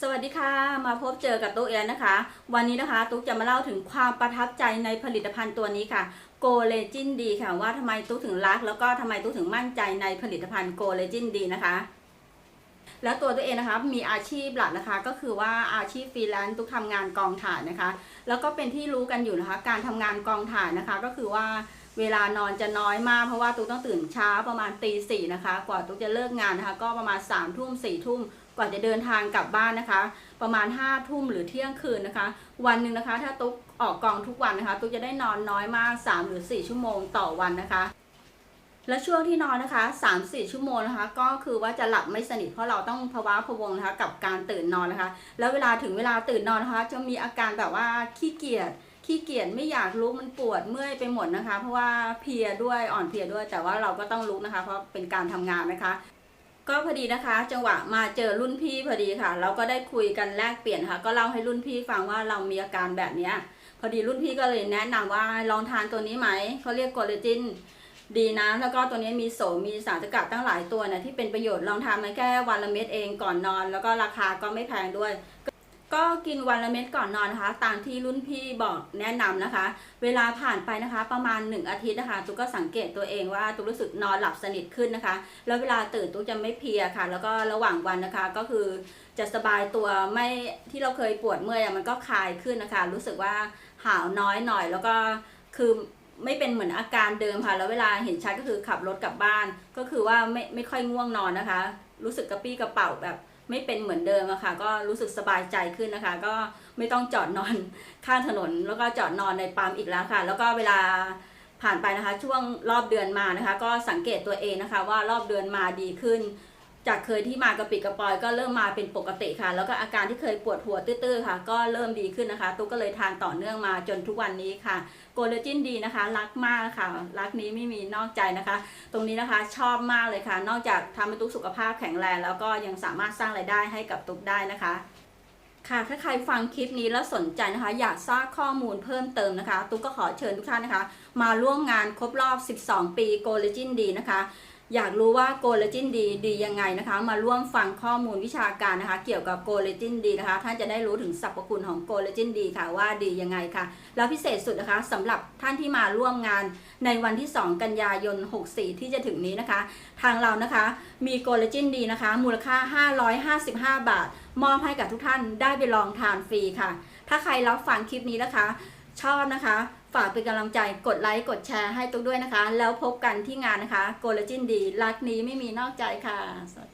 สวัสดีค่ะ มาพบเจอกับตุ๊กเอียนนะคะ วันนี้นะคะ ตุ๊กจะมาเล่าถึงความประทับใจในผลิตภัณฑ์ตัวนี้ค่ะโกเลจินดีค่ะว่าทำไมตุ๊กถึงรัก แล้วก็ทำไมตุ๊กถึงมั่นใจในผลิตภัณฑ์โกเลจินดีนะคะ แล้วตัวตัวเองนะคะมีอาชีพหลักนะคะ ก็คือว่าอาชีพฟรีแลนซ์ตุ๊กทำงานกองถ่ายนะคะ แล้วก็เป็นที่รู้กันอยู่นะคะ การทำงานกองถ่ายนะคะก็คือว่า เวลานอนจะน้อยมากเพราะว่าตุ๊กต้องตื่นเช้าประมาณตีสี่นะคะ กว่าตุ๊กจะเลิกงานนะคะ ก็ประมาณ3ามทุ่มสี่ทุ่มกว่าจะเดินทางกลับบ้านนะคะ ประมาณ5้าทุ่มหรือเที่ยงคืนนะคะ วันหนึ่งนะคะ ถ้าตุ๊กออกกองทุกวันนะคะ ตุ๊กจะได้นอนน้อยมาก 3 หรือ 4 ชั่วโมงต่อวันนะคะ และช่วงที่นอนนะคะ 3-4 ชั่วโมงนะคะ ก็คือว่าจะหลับไม่สนิทเพราะเราต้องภาวะพวงนะคะ กับการตื่นนอนนะคะ แล้วเวลาถึงเวลาตื่นนอนนะคะ จะมีอาการแบบว่าขี้เกียจ ขี้เกียจไม่อยากลุกมันปวดเมื่อยไปหมดนะคะ เพราะว่าเพลียด้วยอ่อนเพลียด้วยแต่ว่าเราก็ต้องลุกนะคะ เพราะเป็นการทำงานนะคะ ก็พอดีนะคะ จังหวะมาเจอรุ่นพี่พอดีค่ะ เราก็ได้คุยกันแลกเปลี่ยนค่ะ ก็เล่าให้รุ่นพี่ฟังว่าเรามีอาการแบบเนี้ยพอดีรุ่นพี่ก็เลยแนะนำว่าลองทานตัวนี้ไหมเขาเรียกโกเลจินดีนะแล้วก็ตัวนี้มีโสมมีสารสกัดตั้งหลายตัวนะที่เป็นประโยชน์ลองทานมาแค่วันละเม็ดเองก่อนนอน แล้วก็ราคาก็ไม่แพงด้วย ก็กินวันละเม็ดก่อนนอนนะคะ ตามที่รุ่นพี่บอกแนะนำนะคะ เวลาผ่านไปนะคะ ประมาณ 1 อาทิตย์นะคะตุ๊กก็สังเกตตัวเองว่าตุ๊กรู้สึกนอนหลับสนิทขึ้นนะคะ แล้วเวลาตื่นตุ๊กจะไม่เพลียค่ะ แล้วก็ระหว่างวันนะคะก็คือจะสบายตัวไม่ที่เราเคยปวดเมื่อยมันก็คลายขึ้นนะคะ รู้สึกว่าหาวน้อยหน่อย แล้วก็คือไม่เป็นเหมือนอาการเดิมค่ะ แล้วเวลาเห็นชัดก็คือขับรถกลับบ้าน ก็คือว่าไม่ไม่ค่อยง่วงนอนนะคะ รู้สึกกระปี้กระเป๋าแบบ ไม่เป็นเหมือนเดิมอะค่ะ ก็รู้สึกสบายใจขึ้นนะคะ ก็ไม่ต้องจอดนอนข้างถนนแล้วก็จอดนอนในปั๊มอีกแล้วค่ะ แล้วก็เวลาผ่านไปนะคะ ช่วงรอบเดือนมานะคะ ก็สังเกตตัวเองนะคะ ว่ารอบเดือนมาดีขึ้น จากเคยที่มากระปิดกระปอยก็เริ่มมาเป็นปกติค่ะ แล้วก็อาการที่เคยปวดหัวตื้อๆค่ะ ก็เริ่มดีขึ้นนะคะ ตุ๊กก็เลยทานต่อเนื่องมาจนทุกวันนี้ค่ะโกลเลจินดีนะคะ รักมากค่ะ รักนี้ไม่มีนอกใจนะคะ ตรงนี้นะคะชอบมากเลยค่ะ นอกจากทำให้ตุ๊กสุขภาพแข็งแรงแล้วก็ยังสามารถสร้างรายได้ให้กับตุ๊กได้นะคะค่ะถ้าใครฟังคลิปนี้แล้วสนใจนะคะ อยากทราบข้อมูลเพิ่มเติมนะคะ ตุ๊กก็ขอเชิญทุกท่านนะคะ มาร่วมงานครบรอบ 12 ปีโกลเลจินดีนะคะ อยากรู้ว่าโกเลจินดีดียังไงนะคะ มาร่วมฟังข้อมูลวิชาการนะคะ เกี่ยวกับโกเลจินดีนะคะ ท่านจะได้รู้ถึงสรรพคุณของโกเลจินดีค่ะว่าดียังไงค่ะ แล้วพิเศษสุดนะคะสำหรับท่านที่มาร่วมงานในวันที่ 2 กันยายน 64 ที่จะถึงนี้นะคะ ทางเรานะคะมีโกเลจินดีนะคะ มูลค่า 555 บาท มอบให้กับทุกท่านได้ไปลองทานฟรีค่ะ ถ้าใครรับฟังคลิปนี้นะคะ ชอบนะคะ ฝากเป็นกำลังใจกดไลค์กดแชร์ให้ตุ๊กด้วยนะคะ แล้วพบกันที่งานนะคะโกลจินดีรักนี้ไม่มีนอกใจค่ะสวัสดี